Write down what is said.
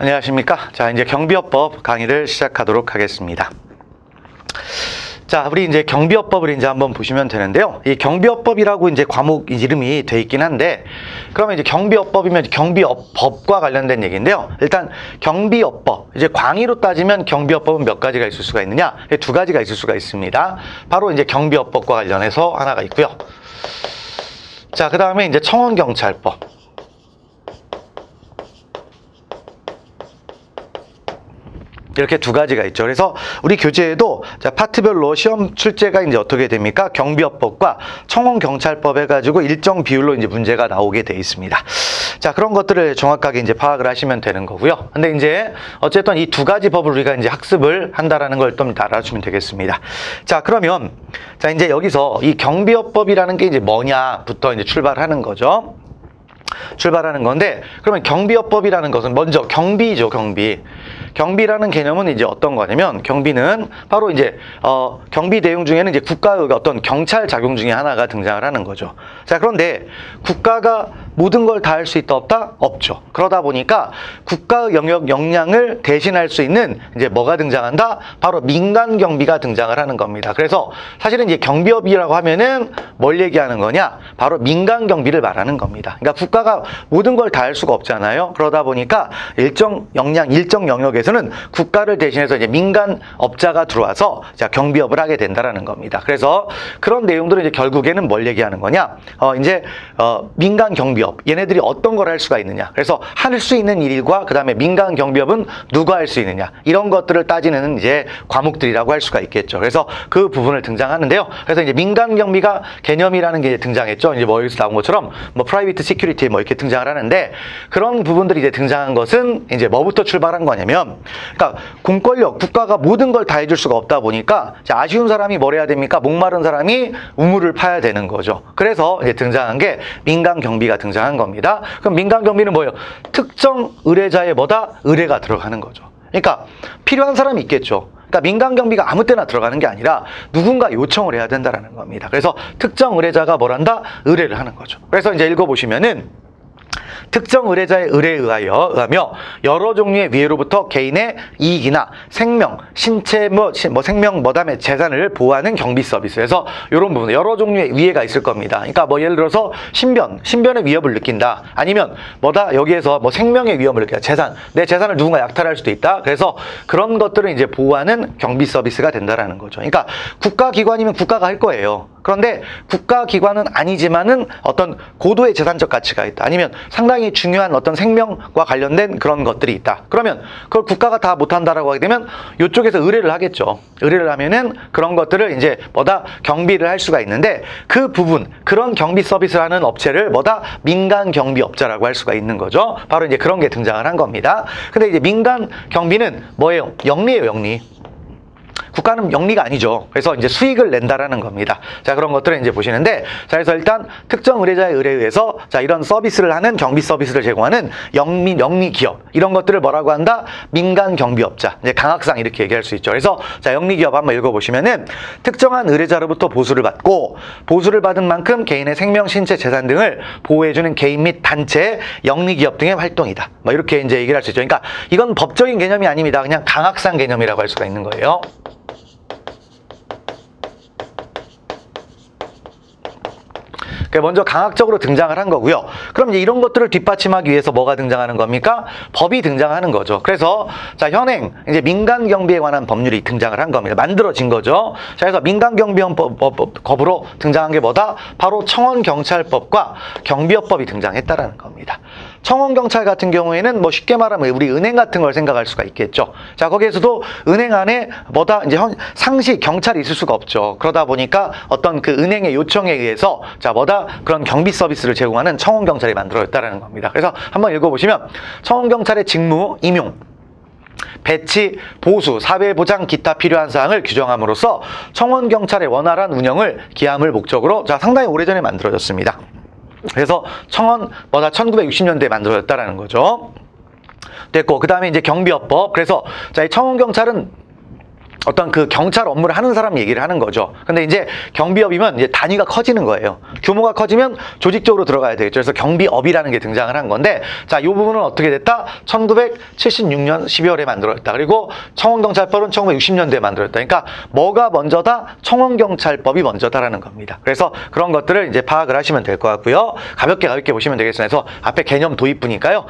안녕하십니까. 자, 이제 경비업법 강의를 시작하도록 하겠습니다. 자, 우리 이제 경비업법을 이제 한번 보시면 되는데요. 이 경비업법이라고 이제 과목 이름이 돼 있긴 한데, 그러면 이제 경비업법이면 경비업법과 관련된 얘기인데요. 일단 경비업법, 이제 광의로 따지면 경비업법은 몇 가지가 있을 수가 있느냐? 두 가지가 있을 수가 있습니다. 바로 이제 경비업법과 관련해서 하나가 있고요. 자, 그 다음에 이제 청원경찰법. 이렇게 두 가지가 있죠. 그래서 우리 교재에도 자, 파트별로 시험 출제가 이제 어떻게 됩니까? 경비업법과 청원경찰법 해가지고 일정 비율로 이제 문제가 나오게 돼 있습니다. 자, 그런 것들을 정확하게 이제 파악을 하시면 되는 거고요. 근데 이제 어쨌든 이 두 가지 법을 우리가 이제 학습을 한다라는 걸 좀 알아주면 되겠습니다. 자, 그러면 자, 이제 여기서 이 경비업법이라는 게 이제 뭐냐부터 이제 출발하는 거죠. 출발하는 건데 그러면 경비업법이라는 것은 먼저 경비죠 경비 경비라는 개념은 이제 어떤 거냐면 경비는 바로 이제 어 경비 대용 중에는 이제 국가의 어떤 경찰 작용 중에 하나가 등장을 하는 거죠. 자 그런데 국가가 모든 걸 다 할 수 있다 없다? 없죠. 그러다 보니까 국가의 영역 역량을 대신할 수 있는 이제 뭐가 등장한다? 바로 민간 경비가 등장을 하는 겁니다. 그래서 사실은 이제 경비업이라고 하면은 뭘 얘기하는 거냐? 바로 민간 경비를 말하는 겁니다. 그러니까 국가가 모든 걸 다 할 수가 없잖아요. 그러다 보니까 일정 역량, 일정 영역에서 는 국가를 대신해서 이제 민간 업자가 들어와서 자, 경비업을 하게 된다라는 겁니다. 그래서 그런 내용들은 이제 결국에는 뭘 얘기하는 거냐? 어, 이제 어, 민간 경비업 얘네들이 어떤 걸 할 수가 있느냐? 그래서 할 수 있는 일과 그다음에 민간 경비업은 누가 할 수 있느냐? 이런 것들을 따지는 이제 과목들이라고 할 수가 있겠죠. 그래서 그 부분을 등장하는데요. 그래서 이제 민간 경비가 개념이라는 게 등장했죠. 이제 뭐 여기서 나온 것처럼 뭐 프라이빗 시큐리티 뭐 이렇게 등장을 하는데 그런 부분들이 이제 등장한 것은 이제 뭐부터 출발한 거냐면 그러니까 공권력 국가가 모든 걸 다 해줄 수가 없다 보니까 자, 아쉬운 사람이 뭘 해야 됩니까? 목마른 사람이 우물을 파야 되는 거죠. 그래서 이제 등장한 게 민간 경비가 등장한 겁니다. 그럼 민간 경비는 뭐예요? 특정 의뢰자의 뭐다 의뢰가 들어가는 거죠. 그러니까 필요한 사람이 있겠죠. 그러니까 민간 경비가 아무 때나 들어가는 게 아니라 누군가 요청을 해야 된다라는 겁니다. 그래서 특정 의뢰자가 뭘 한다? 의뢰를 하는 거죠. 그래서 이제 읽어보시면은 특정 의뢰자의 의뢰에 의하여 의하며 여러 종류의 위해로부터 개인의 이익이나 생명, 신체 뭐, 시- 뭐 생명 뭐다음에 재산을 보호하는 경비 서비스에서 이런 부분 여러 종류의 위해가 있을 겁니다. 그러니까 뭐 예를 들어서 신변, 신변의 위협을 느낀다. 아니면 뭐다 여기에서 뭐 생명의 위험을 느낀다. 재산, 내 재산을 누군가 약탈할 수도 있다. 그래서 그런 것들을 이제 보호하는 경비 서비스가 된다라는 거죠. 그러니까 국가 기관이면 국가가 할 거예요. 그런데 국가기관은 아니지만은 어떤 고도의 재산적 가치가 있다. 아니면 상당히 중요한 어떤 생명과 관련된 그런 것들이 있다. 그러면 그걸 국가가 다 못한다라고 하게 되면 이쪽에서 의뢰를 하겠죠. 의뢰를 하면은 그런 것들을 이제 뭐다 경비를 할 수가 있는데 그 부분 그런 경비 서비스를 하는 업체를 뭐다 민간 경비 업자라고 할 수가 있는 거죠. 바로 이제 그런 게 등장을 한 겁니다. 근데 이제 민간 경비는 뭐예요? 영리예요, 영리. 국가는 영리가 아니죠. 그래서 이제 수익을 낸다라는 겁니다. 자, 그런 것들을 이제 보시는데, 자, 그래서 일단 특정 의뢰자의 의뢰에 의해서 자, 이런 서비스를 하는 경비 서비스를 제공하는 영미, 영리 기업. 이런 것들을 뭐라고 한다? 민간 경비업자. 이제 강학상 이렇게 얘기할 수 있죠. 그래서 자, 영리 기업 한번 읽어보시면은 특정한 의뢰자로부터 보수를 받고 보수를 받은 만큼 개인의 생명, 신체, 재산 등을 보호해주는 개인 및 단체, 영리 기업 등의 활동이다. 뭐 이렇게 이제 얘기를 할 수 있죠. 그러니까 이건 법적인 개념이 아닙니다. 그냥 강학상 개념이라고 할 수가 있는 거예요. 먼저 강학적으로 등장을 한 거고요. 그럼 이제 이런 것들을 뒷받침하기 위해서 뭐가 등장하는 겁니까? 법이 등장하는 거죠. 그래서 자 현행 이제 민간 경비에 관한 법률이 등장을 한 겁니다. 만들어진 거죠. 자 그래서 민간 경비업법으로 등장한 게 뭐다? 바로 청원 경찰법과 경비업법이 등장했다라는 겁니다. 청원 경찰 같은 경우에는 뭐 쉽게 말하면 우리 은행 같은 걸 생각할 수가 있겠죠. 자 거기에서도 은행 안에 뭐다 이제 현- 상시 경찰이 있을 수가 없죠. 그러다 보니까 어떤 그 은행의 요청에 의해서 자 뭐다 그런 경비 서비스를 제공하는 청원 경찰이 만들어졌다라는 겁니다. 그래서 한번 읽어보시면 청원 경찰의 직무 임용 배치, 보수, 사회 보장 기타 필요한 사항을 규정함으로써 청원 경찰의 원활한 운영을 기함을 목적으로 자 상당히 오래전에 만들어졌습니다. 그래서 청원 뭐다 1960년대에 만들어졌다라는 거죠. 됐고 그 다음에 이제 경비업법. 그래서 자 이 청원 경찰은 어떤 그 경찰 업무를 하는 사람 얘기를 하는 거죠. 근데 이제 경비업이면 이제 단위가 커지는 거예요. 규모가 커지면 조직적으로 들어가야 되겠죠. 그래서 경비업이라는 게 등장을 한 건데 자, 이 부분은 어떻게 됐다? 1976년 12월에 만들어졌다. 그리고 청원경찰법은 1960년대에 만들어졌다. 그러니까 뭐가 먼저다? 청원경찰법이 먼저다라는 겁니다. 그래서 그런 것들을 이제 파악을 하시면 될 것 같고요. 가볍게 가볍게 보시면 되겠습니다. 그래서 앞에 개념 도입부니까요.